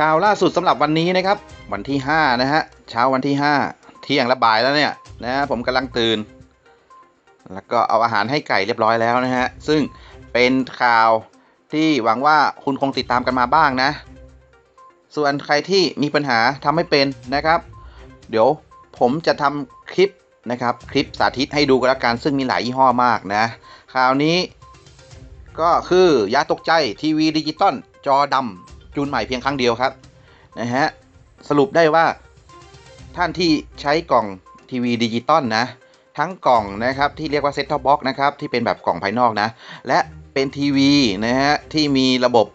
ข่าวล่าสุดสำหรับวันนี้นะครับ วันที่ 5 นะฮะ เช้าวันที่ 5 เที่ยงและบ่ายแล้วเนี่ยนะผมกำลังตื่น แล้วก็เอาอาหารให้ไก่เรียบร้อยแล้วนะฮะ ซึ่งเป็นข่าวที่หวังว่าคุณคงติดตามกันมาบ้างนะ ส่วนใครที่มีปัญหาทำไม่เป็นนะครับ เดี๋ยวผมจะทำคลิปนะครับ คลิปสาธิตให้ดูกันละกันซึ่งมีหลายยี่ห้อมากนะคราวนี้ก็คือยาตกใจทีวีดิจิตอลจอดำ จูนใหม่เพียงครั้งเดียวครับนะฮะสรุปได้ว่าท่านที่ใช้กล่องทีวีดิจิตอลนะทั้งกล่องนะครับที่เรียกว่าเซ็ตท็อปบ็อกนะครับที่เป็นแบบกล่องภายนอกนะและเป็นทีวีนะฮะที่มีระบบ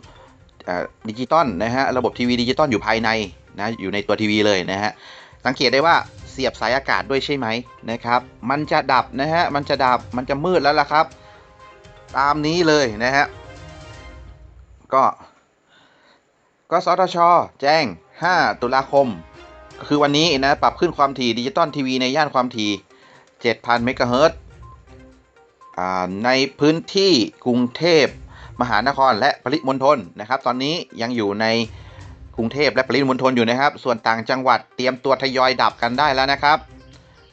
ดิจิตอลนะฮะระบบทีวีดิจิตอลอยู่ภายในนะอยู่ในตัวทีวีเลยนะฮะสังเกตได้ว่าเสียบสายอากาศด้วยใช่ไหมนะครับมันจะดับนะฮะมันจะดับมันจะมืดแล้วล่ะครับ ตามนี้เลยนะฮะก็ กสทช แจ้ง 5 ตุลาคม ก็คือวันนี้นะ ปรับขึ้นความถี่ดิจิตอลทีวีในย่านความถี่ 7,000 เมกะเฮิรตซ์ในพื้นที่กรุงเทพมหานครและปริมณฑลนะครับ ตอนนี้ยังอยู่ในกรุงเทพและปริมณฑลอยู่นะครับ ส่วนต่างจังหวัดเตรียมตัวทยอยดับกันได้แล้วนะครับ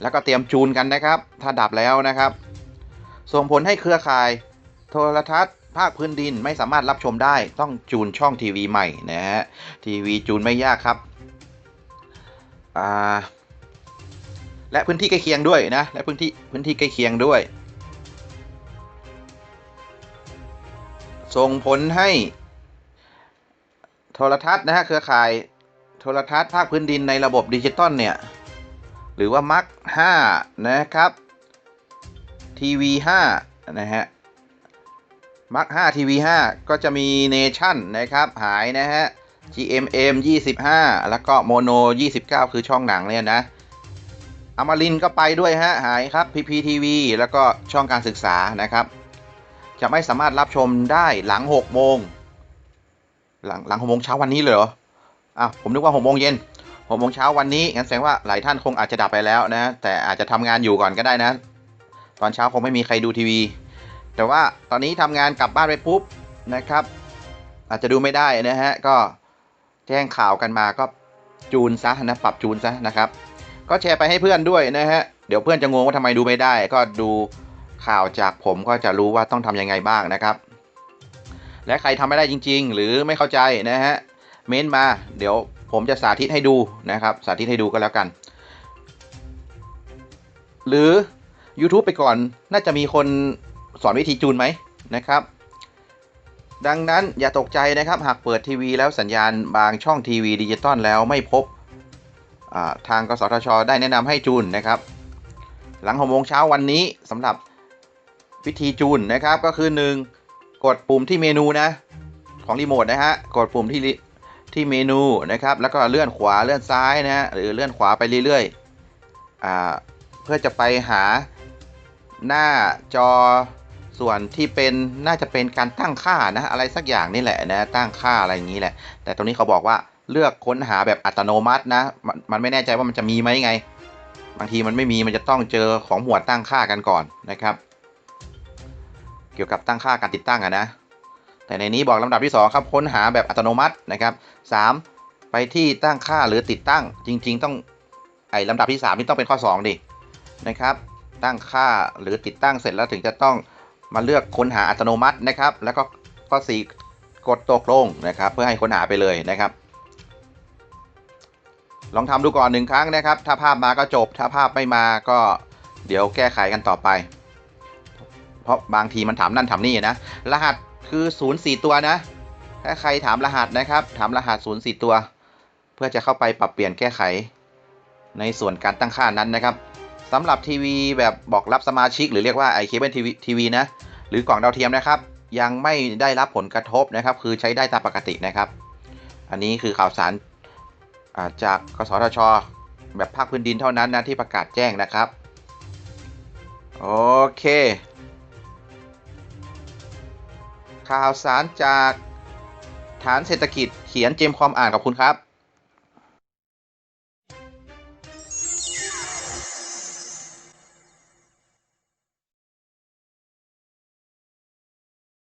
แล้วก็เตรียมจูนกันนะครับ ถ้าดับแล้วนะครับ ส่งผลให้เครือข่าย โทรทัศน์ ภาคพื้นดินไม่สามารถรับชมได้ต้องจูนช่องทีวีใหม่นะฮะทีวีจูนไม่ยากครับอ่าและพื้นที่ใกล้เคียงด้วยนะและพื้นที่พื้นที่ใกล้เคียงด้วย ส่งผลให้ โทรทัศน์นะฮะเครือข่ายโทรทัศน์ภาคพื้นดินในระบบดิจิตอลเนี่ยหรือว่ามัก5นะครับทีวี5นะฮะ มัก5ทีวี5ก็จะมีเนชั่นนะครับ หายนะฮะ GMM 25 แล้วก็โมโน 29 คือช่องหนังเนี่ยนะอมรินก็ไปด้วยฮะ หายครับ PPTV แล้วก็ช่องการศึกษานะครับ จะไม่สามารถรับชมได้หลัง 6 โมง หลังหลัง6โมงเช้าวันนี้เลยเหรออะผมนึกว่า6โมงเย็น6โมงเช้าวันนี้งั้นแสดงว่าหลายท่านคงอาจจะดับไปแล้วนะ แต่อาจจะทำงานอยู่ก่อนก็ได้นะ ตอนเช้าคงไม่มีใครดูทีวี แต่ว่าตอนนี้ทำงานกลับบ้านไปปุ๊บนะครับ อาจจะดูไม่ได้นะฮะก็แจ้งข่าวกันมาก็จูนซะนะปรับจูนซะนะครับ ก็แชร์ไปให้เพื่อนด้วยนะฮะเดี๋ยวเพื่อนจะงงว่าทำไมดูไม่ได้ ก็ดูข่าวจากผมก็จะรู้ว่าต้องทำยังไงบ้างนะครับ และใครทำไม่ได้จริง ๆ หรือไม่เข้าใจนะฮะเม้นมา เดี๋ยวผมจะสาธิตให้ดูนะครับ สาธิตให้ดูก็แล้วกัน หรือ YouTube ไปก่อนน่าจะมีคน สอนวิธีจูนไหมนะครับ ดังนั้นอย่าตกใจนะครับ หากเปิดทีวีแล้วสัญญาณบางช่องทีวีดิจิตอลแล้วไม่พบทางกสทช ได้แนะนำให้จูนนะครับ หลังหกโมงเช้าวันนี้สำหรับวิธีจูนนะครับก็คือ 1 กดปุ่มที่เมนูนะของรีโมทนะฮะกดปุ่มที่ที่เมนูนะครับ แล้วก็เลื่อนขวาเลื่อนซ้ายนะฮะหรือเลื่อนขวาไปเรื่อยๆเพื่อจะไปหาหน้าจอ ส่วนที่เป็นน่าจะเป็นการตั้งค่านะอะไรสักอย่างนี่แหละนะตั้งค่าอะไรอย่างนี้แหละ แต่ตรงนี้เขาบอกว่าเลือกค้นหาแบบอัตโนมัตินะมมันไม่แน่ใจว่ามันจะมีไหมไง บางทีมันไม่มีมันจะต้องเจอของหมวดตั้งค่ากันก่อนนะครับ เกี่ยวกับตั้งค่าการติดตั้งอะนะ แต่ในนี้บอกลำดับที่ 2 ครับค้นหาแบบอัตโนมัตินะครับ 3 ไปที่ตั้งค่าหรือติดตั้ง จริง ๆ ต้องไอ้ลำดับที่3นี่ต้องเป็นข้อ 2 ดินะครับ ตั้งค่าหรือติดตั้งเสร็จแล้วถึงจะต้อง มาเลือกค้นหาอัตโนมัตินะครับ แล้วก็ข้อ4กดตกลงนะครับ เพื่อให้ค้นหาไปเลยนะครับ ลองทำดูก่อนหนึ่งครั้งนะครับ ถ้าภาพมาก็จบ ถ้าภาพไม่มาก็เดี๋ยวแก้ไขกันต่อไป เพราะบางทีมันถามนั่นถามนี่นะ รหัสคือ0 4ตัวนะ ถ้าใครถามรหัสนะครับ ถามรหัส0 4ตัว เพื่อจะเข้าไปปรับเปลี่ยนแก้ไข ในส่วนการตั้งค่านั้นนะครับ สำหรับทีวีแบบบอกรับสมาชิก หรือเรียกว่าไอเคเบิลทีวีทีวีนะ หรือกล่องดาวเทียมนะครับ ยังไม่ได้รับผลกระทบนะครับ คือใช้ได้ตามปกตินะครับ อันนี้คือข่าวสารจากกสทช แบบภาคพื้นดินเท่านั้นนะที่ประกาศแจ้งนะครับ โอเค ข่าวสารจากฐานเศรษฐกิจเขียนเจมความอ่านกับคุณครับ